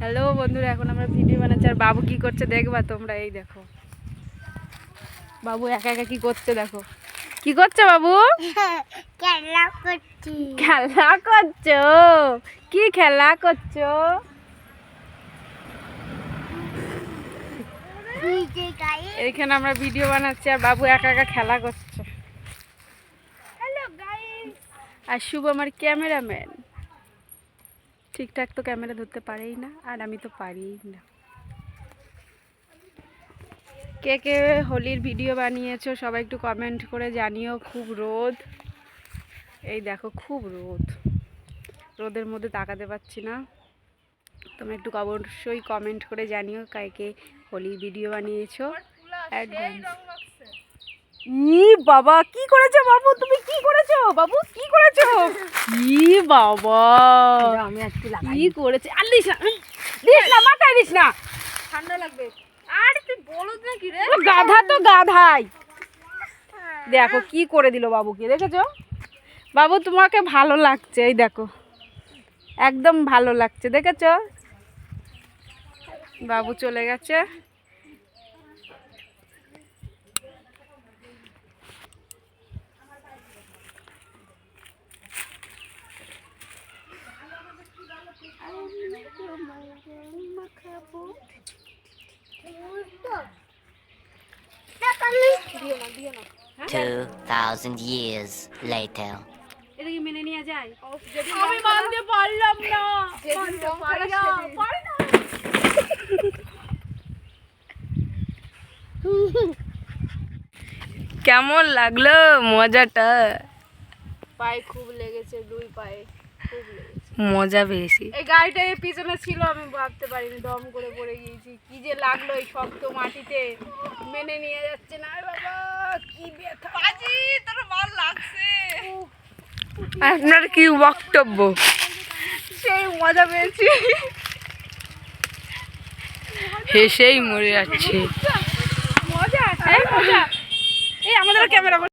Hello বন্ধুরা এখন আমরা ভিডিও বানাচ্ছি। আর বাবু কি করছে দেখবা তোমরা এই দেখো। বাবু একা একা কি করছে দেখো। কি করছ বাবু? খেলা করছি। খেলা করছ? কি খেলা করছ? এইখানে আমরা ভিডিও বানাচ্ছি আর বাবু একা একা খেলা করছে। হ্যালো আর শুভ আমার ক্যামেরাম্যান। ঠিকঠাক তো ক্যামেরা ধরতে পারেই না, আর আমি তো পারিই না। কে কে হোলির ভিডিও বানিয়েছো সবাই একটু কমেন্ট করে জানিও, খুব রোদ। এই দেখো, খুব রোদ। রোদের মধ্যে তাকাতে পারছি না। তোমরা একটু অবশ্যই কমেন্ট করে জানিও কে কে হোলির ভিডিও বানিয়েছো। অ্যাডভান্স ই বাবা কি করেছ বাবু? তুমি কি করেছ? বাবু কি করেছ? ই বাবা। আমি আজকে কি করেছে? আর দিস না দিস না মাথায় দিস না। ঠান্ডা লাগবে। আর তুই বলদ নাকি রে? গাধা তো গাধাই। দেখো কি করে দিল বাবুকে দেখেছ? বাবু তোমাকে ভালো লাগছে এই দেখো। একদম ভালো লাগছে দেখেছ? বাবু চলে গেছে। Two thousand years later. এটা কি মেনে নেওয়া যায়। আমি মানতে পারলাম না। মানতে পারি না, পারি না। কেমন লাগল মজাটা? পায়ে খুব লেগেছে দুই পায়ে। মজা পেয়েছি। এই গাড়িটা পিছনে ছিল আমি ভাবতে পারিনি দম করে পড়ে গিয়েছি। কি যে লাগল এই শক্ত মাটিতে মেনে নিয়ে যাচ্ছে না। বাবা কি ব্যথা। বাজি তোর ভালো লাগছে। আপনার কি বক্তব্য? সেই মজা পেয়েছি। হেসেই মরে যাচ্ছে। মজা এই মজা। এই আমাদের ক্যামেরা